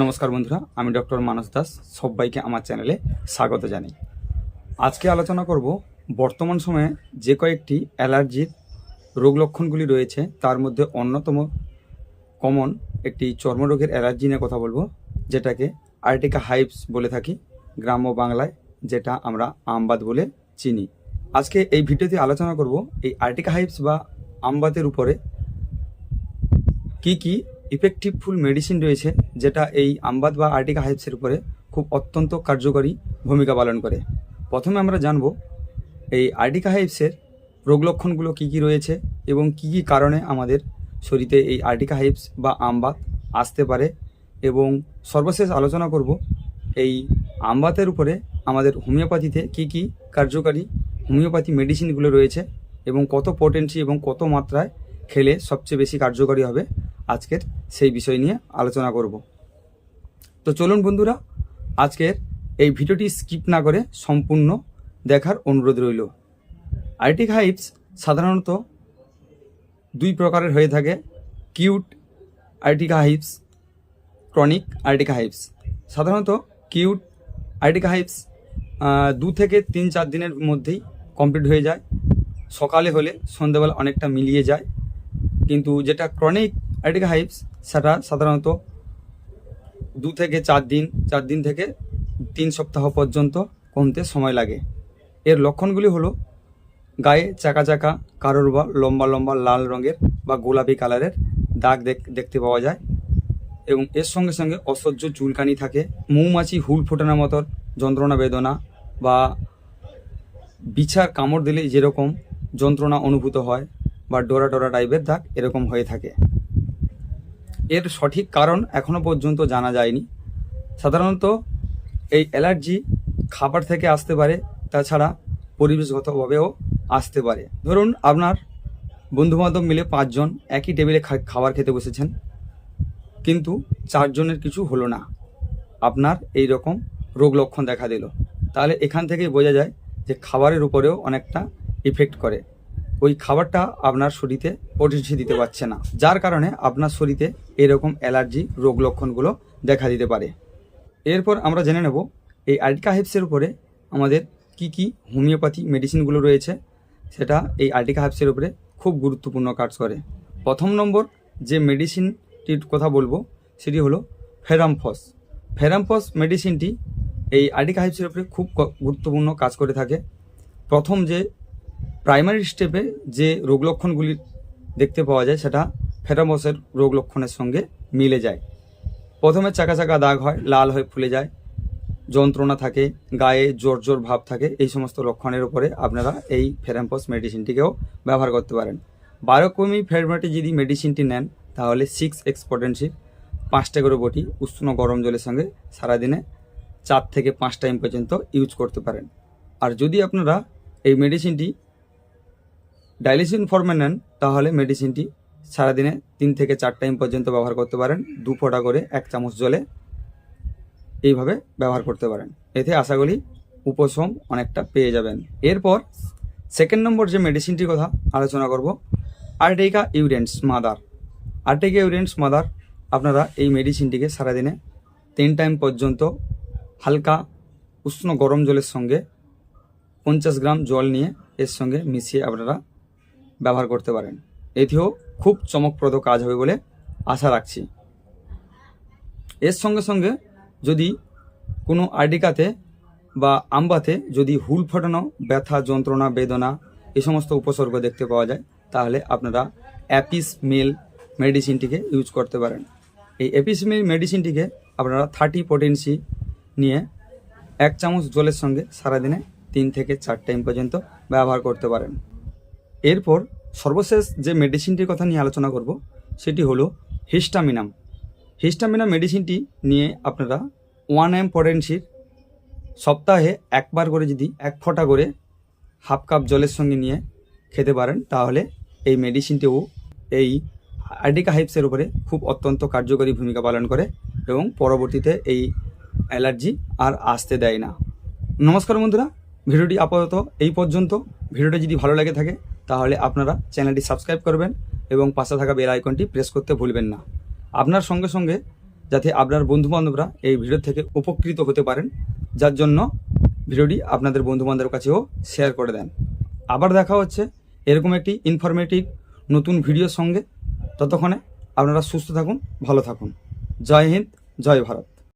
নমস্কার বন্ধুরা, আমি ডক্টর মানস দাস, সবাইকে আমার চ্যানেলে স্বাগত জানাই। আজকে আলোচনা করব বর্তমান সময়ে যে কয়েকটি অ্যালার্জির রোগ লক্ষণগুলি রয়েছে, তার মধ্যে অন্যতম কমন একটি চর্মরোগের অ্যালার্জি নিয়ে কথা বলব, যেটাকে আর্টিকা হাইপস বলে থাকি, গ্রাম্য বাংলায়, যেটা আমরা আমবাদ বলে চিনি। আজকে এই ভিডিওতে আলোচনা করব এই আর্টিকা হাইপস বা আমবাতের উপরে কি কি ইফেক্টিভ ফুল মেডিসিন রয়েছে, যেটা এই আমবাদ বা আর্টিকা হাইপসের উপরে খুব অত্যন্ত কার্যকরী ভূমিকা পালন করে। প্রথমে আমরা জানব, এই আর্টিকা হাইপসের রোগ লক্ষণগুলো কী কী রয়েছে এবং কী কী কারণে আমাদের শরীরে এই আর্টিকা হাইপস বা আমবাত আসতে পারে এবং সর্বশেষ আলোচনা করব, এই আমবাতের উপরে আমাদের হোমিওপ্যাথিতে কী কী কার্যকারী হোমিওপ্যাথি মেডিসিনগুলো রয়েছে এবং কত পোটেন্সি এবং কত মাত্রায় খেলে সবচেয়ে বেশি কার্যকরী হবে। আজকের সেই বিষয় নিয়ে আলোচনা করব। তো চলুন বন্ধুরা, আজকের এই ভিডিওটি স্কিপ না করে সম্পূর্ণ দেখার অনুরোধ রইল। আর্টিক হাইপস সাধারণত দুই প্রকারের হয়ে থাকে, কিউট আর্টিকা হাইপস, ক্রনিক আর্টিকা হাইপস। সাধারণত কিউট আর্টিকা হাইপস দু থেকে তিন চার দিনের মধ্যেই কমপ্লিট হয়ে যায়। সকালে হলে সন্ধ্যেবেলা অনেকটা মিলিয়ে যায়। কিন্তু যেটা ক্রনিক আর্টিকা হাইপস, সেটা সাধারণত দু থেকে চার দিন চার দিন থেকে তিন সপ্তাহ পর্যন্ত কমতে সময় লাগে। এর লক্ষণগুলি হলো গায়ে চাকা চাকা, কারোর বা লম্বা লম্বা লাল রঙের বা গোলাপি কালারের দাগ দেখ- দেখতে পাওয়া যায় এবং এর সঙ্গে সঙ্গে অসহ্য চুলকানি থাকে, মৌমাছি হুল ফোটানোর মতো যন্ত্রণা, বেদনা বা বিছার কামড় দিলে যেরকম যন্ত্রণা অনুভূত হয় বা ডোরা ডোরা টাইপের দাগ এরকম হয়ে থাকে। এর সঠিক কারণ এখনও পর্যন্ত জানা যায়নি। সাধারণত এই অ্যালার্জি খাবার থেকে আসতে পারে, তাছাড়া পরিবেশগতভাবেও আসতে পারে। ধরুন আপনার বন্ধুবান্ধব মিলে পাঁচজন একই টেবিলে খাবার খেতে বসেছেন, কিন্তু চারজনের কিছু হলো না। আপনার এই রকম রোগ লক্ষণ দেখা দিল। তাহলে এখান থেকেই বোঝা যায় যে খাবারের উপরেও অনেকটা ইফেক্ট করে। ওই খাবারটা আপনার শরীরে পরিষে দিতে পারছে না। যার কারণে আপনার শরীরে এরকম অ্যালার্জি রোগ লক্ষণগুলো দেখা দিতে পারে। এরপর আমরা জেনে নেব, এই আর্টিকা হাইপসের উপরে আমাদের কি কি হোমিওপ্যাথি মেডিসিনগুলো রয়েছে, সেটা এই আর্টিকা হাইপসের উপরে খুব গুরুত্বপূর্ণ কাজ করে। প্রথম নম্বর যে মেডিসিনটির কথা বলব, সেটি হলো ফেরামফস। ফেরামফস মেডিসিনটি এই আর্টিকা হাইপসের উপরে খুব গুরুত্বপূর্ণ কাজ করে থাকে। প্রথম যে প্রাইমারি স্টেপে যে রোগ লক্ষণগুলি দেখতে পাওয়া যায়, সেটা ফেরামসের রোগ লক্ষণের সঙ্গে মিলে যায়। প্রথমে চাকা চাকা দাগ হয়, লাল হয়ে ফুলে যায়, যন্ত্রণা থাকে, গায়ে জোর জোর ভাব থাকে, এই সমস্ত লক্ষণের উপরে আপনারা এই ফেরাম্পস মেডিসিনটিকেও ব্যবহার করতে পারেন। বারো কমি ফেরমেটে যদি মেডিসিনটি নেন, তাহলে সিক্স এক্সপোটেন্সি পাঁচটা করে বটি উষ্ণ গরম জলের সঙ্গে সারাদিনে চার থেকে পাঁচ টাইম পর্যন্ত ইউজ করতে পারেন। আর যদি আপনারা এই মেডিসিনটি ডাইলিসিন ফর্মে নেন, তাহলে মেডিসিনটি সারাদিনে তিন থেকে চার টাইম পর্যন্ত ব্যবহার করতে পারেন। দু ফোঁটা করে এক চামচ জলে এইভাবে ব্যবহার করতে পারেন। এতে আশা করি উপশম অনেকটা পেয়ে যাবেন। এরপর সেকেন্ড নম্বর যে মেডিসিনটির কথা আলোচনা করব Urtica urens mother Urtica urens mother আপনারা এই মেডিসিনটিকে সারাদিনে তিন টাইম পর্যন্ত হালকা উষ্ণ গরম জলের সঙ্গে পঞ্চাশ গ্রাম জল নিয়ে এর সঙ্গে মিশিয়ে আপনারা ব্যবহার করতে পারেন। এটিও খুব চমকপ্রদ কাজ হবে বলে আশা রাখছি। এর সঙ্গে সঙ্গে যদি কোনো আর্ডিকাতে বা আম্বাতে যদি হুল ফোটানো, ব্যথা, যন্ত্রণা, বেদনা এই সমস্ত উপসর্গ দেখতে পাওয়া যায়, তাহলে আপনারা অ্যাপিস মিল মেডিসিনটিকে ইউজ করতে পারেন। এই অ্যাপিস মিল মেডিসিনটিকে আপনারা থার্টি পোটেন্সি নিয়ে এক চামচ জলের সঙ্গে সারাদিনে তিন থেকে চার টাইম পর্যন্ত ব্যবহার করতে পারেন। এরপর সর্বশেষ যে মেডিসিনটির কথা নিয়ে আলোচনা করব, সেটি হলো হিস্টামিনাম হিস্টামিনা মেডিসিনটি নিয়ে আপনারা ওয়ান এম পটেন্সির সপ্তাহে একবার করে যদি এক ফোঁটা করে হাফ কাপ জলের সঙ্গে নিয়ে খেতে পারেন, তাহলে এই মেডিসিনটিও এই আর্টিকা হাইপসের উপরে খুব অত্যন্ত কার্যকরী ভূমিকা পালন করে এবং পরবর্তীতে এই অ্যালার্জি আর আসতে দেয় না। নমস্কার বন্ধুরা, ভিডিওটি আপাতত এই পর্যন্ত। ভিডিওটি যদি ভালো লাগে থাকে তাহলে আপনারা চ্যানেলটি সাবস্ক্রাইব করবেন এবং পাশে থাকা বেল আইকনটি প্রেস করতে ভুলবেন না। আপনার সঙ্গে সঙ্গে যাতে আপনার বন্ধুবান্ধবরা এই ভিডিও থেকে উপকৃত হতে পারেন, যার জন্য ভিডিওটি আপনাদের বন্ধুবান্ধবের কাছেও শেয়ার করে দেন। আবার দেখা হচ্ছে এরকম একটি ইনফরমেটিভ নতুন ভিডিওর সঙ্গে। ততক্ষণে আপনারা সুস্থ থাকুন, ভালো থাকুন। জয় হিন্দ, জয় ভারত।